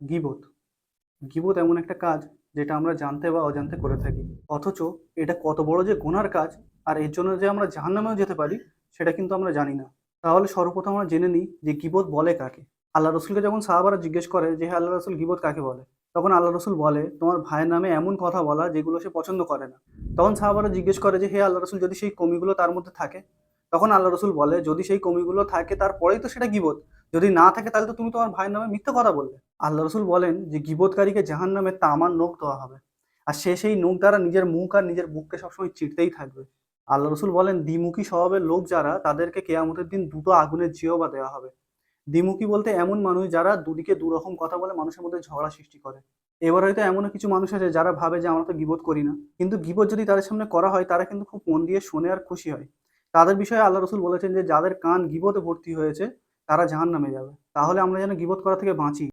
গীবত গীবত এমন একটা কাজ যেটা আমরা জানতে বা অজান্তে করে থাকি। অথচ এটা কত বড় যে গোনার কাজ, আর এর জন্য যে আমরা জাহান্নামেও যেতে পারি, সেটা কিন্তু আমরা জানি না। তাহলে সর্বপ্রথম আমরা জেনে নিই যে গিবত বলে কাকে। আল্লাহ রসুলকে যখন সাহাবারা জিজ্ঞেস করে যে হ্যাঁ আল্লাহ রসুল গিবত কাকে বলে? তখন আল্লাহ রসুল বলে, তোমার ভাইয়ের নামে এমন কথা বলা যেগুলো সে পছন্দ করে না। তখন সাহাবারা জিজ্ঞেস করে যে, হে আল্লাহ রসুল, যদি সেই কমিগুলো তার মধ্যে থাকে? তখন আল্লাহ রসুল বলে, যদি সেই কমিগুলো থাকে, তারপরেই তো সেটা গিবত যদি না থাকে তাহলে তো তুমি তোমার ভাইয়ের নামে মিথ্যে কথা বললে। আল্লাহ রসুল বলেন যে গিবতকারীকে জাহান নামে তামার নোখ দেওয়া হবে। আর সে সেই নোখ দ্বারা নিজের মুখ আর নিজের বুককে সবসময় চিরতেই থাকবে। আল্লাহ রসুল বলেন, দ্বিমুখী স্বভাবের লোক যারা, তাদেরকে কেয়ামতের দিন দুটো আগুনের জিওবা দেওয়া হবে। দ্বিমুখী বলতে এমন মানুষ যারা দুদিকে দুরকম কথা বলে মানুষের মধ্যে ঝগড়া সৃষ্টি করে। এবার হয়তো এমনও কিছু মানুষ আছে যারা ভাবে যে, আমরা তো গিবত করি না। কিন্তু গিবত যদি তাদের সামনে করা হয়, তারা কিন্তু খুব মন দিয়ে শোনে আর খুশি হয়। তাদের বিষয়ে আল্লাহ রসুল বলেছেন যে, যাদের কান গিবতে ভর্তি হয়েছে তারা জাহান নামে যাবে। তাহলে আমরা যেন গিবত করা থেকে বাঁচি।